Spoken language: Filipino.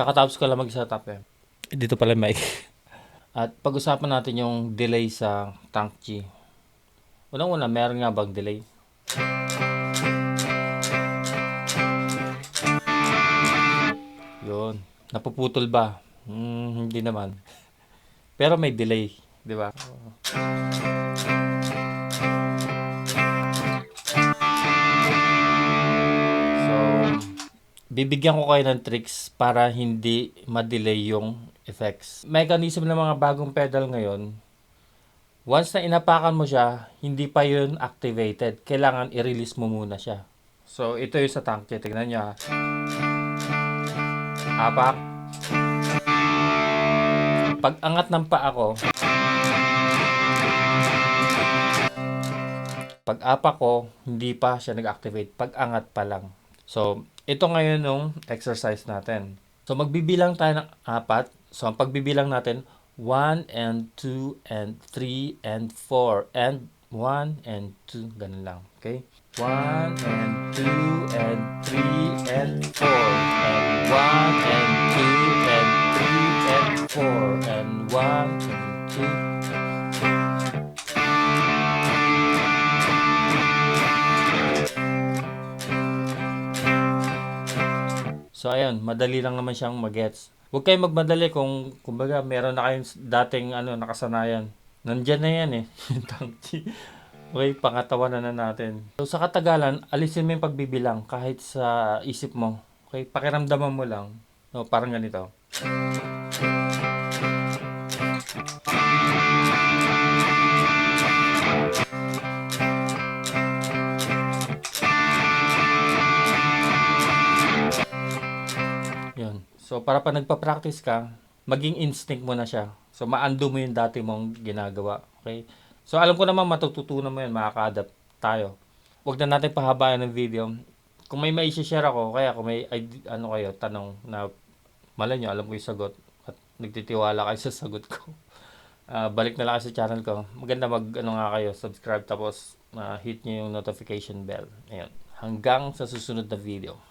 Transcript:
Kakatapos ko lang mag-setup eh. Dito pala yung mic. At pag-usapan natin yung delay sa Tank G. Unang-una, meron nga bang delay? Yun. Napuputol ba? Hmm, hindi naman. Pero may delay, di ba? So, bibigyan ko kayo ng tricks para hindi ma-delay yung effects. Mechanism ng mga bagong pedal ngayon, once na inapakan mo siya, hindi pa yun activated. Kailangan i-release mo muna siya. So, ito yung sa tanke. Tignan nyo ha. Apak. Pag angat ng paa ko, pag apak ko, hindi pa siya nag-activate. Pag angat pa lang. So, ito ngayon yung exercise natin. So, magbibilang tayo ng apat. So, ang pagbibilang natin, 1 and 2 and 3 and 4 and 1 and 2. Ganun lang. Okay? 1 and 2 and 3 and 4 So ayun, madali lang naman siyang magets. Huwag kayong magmadali kung kumbaga meron na kayong dating ano nakasanayan. Nandiyan na yan eh. Okay, pangatawan na na natin. So sa katagalan, alisin mo yung pagbibilang kahit sa isip mo. Okay, pakiramdaman mo lang. No, parang ganito. So, para pa nagpa-practice ka, maging instinct mo na siya. So, ma-undo mo yung dati mong ginagawa. Okay? So, alam ko naman matututunan mo yun, makaka-adapt tayo. Huwag na natin pahabayan ng video. Kung may mai-share ako, kaya kung may ano kayo, tanong na malay nyo, alam ko yung sagot at nagtitiwala kayo sa sagot ko. Ah, balik na lang sa channel ko. Maganda mag ano nga kayo, subscribe tapos ah, hit nyo yung notification bell. Ayun. Hanggang sa susunod na video.